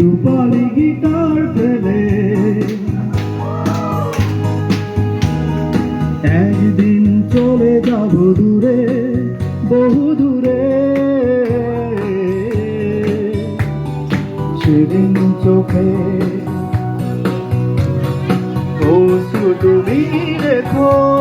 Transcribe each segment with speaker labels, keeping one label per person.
Speaker 1: রূপালি guitar ফেলে। একদিন চলে যাব দূরে বহু দূরে। সেদিন চোখে ও তুমি রেখো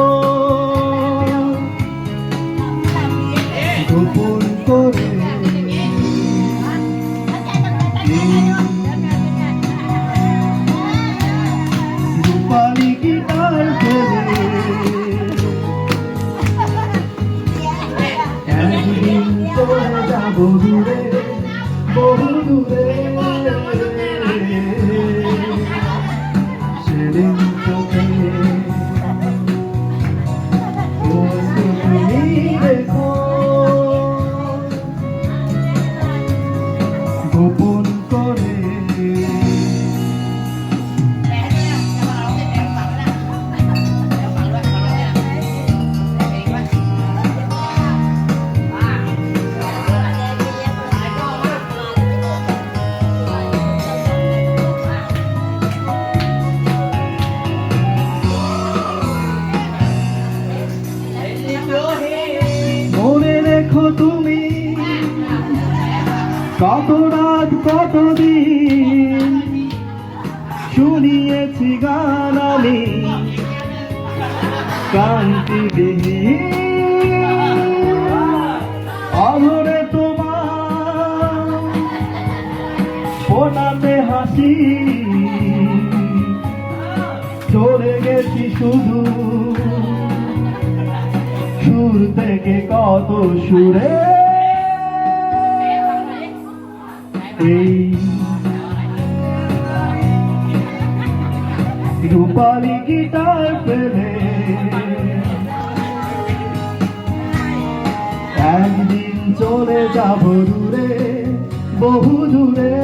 Speaker 1: যাব মনে রেখো তুমি। কত রাত, কত দিন শুনিয়েছি গান আমি। কান্তিবিহীন অধরে তোমার ফোটাতে হাসি। চলে গেছি শুধু সুর থেকে কত সুরে? এই রূপালি গিটার পেলে একদিন চলে যাব দূরে, বহু দূরে।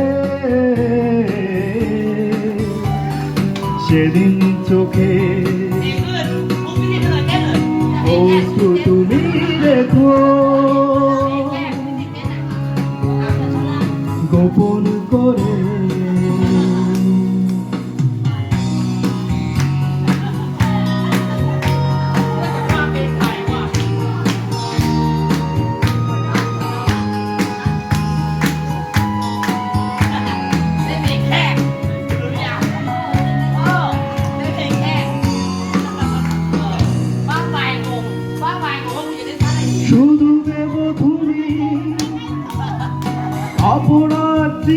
Speaker 1: সেদিন চোখে অশ্রু তুমি দেখো গোপন করে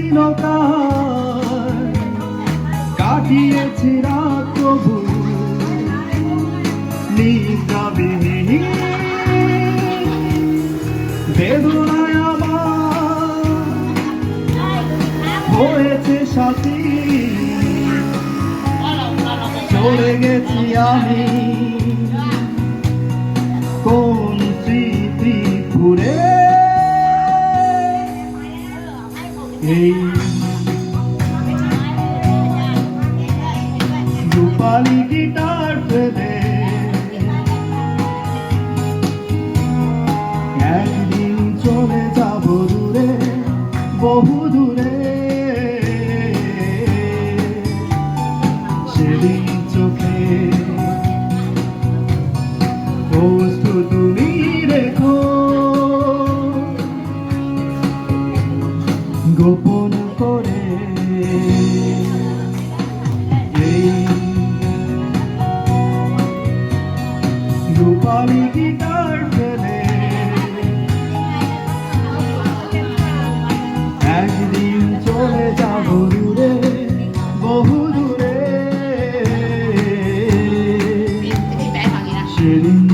Speaker 1: চিরকাল কাটিয়েছি রাত প্রভু। নিদ্রাবিহীন বেদনায় আমার হয়েছে সাথী চলে গেছি আমি। রূপালি গিটার getting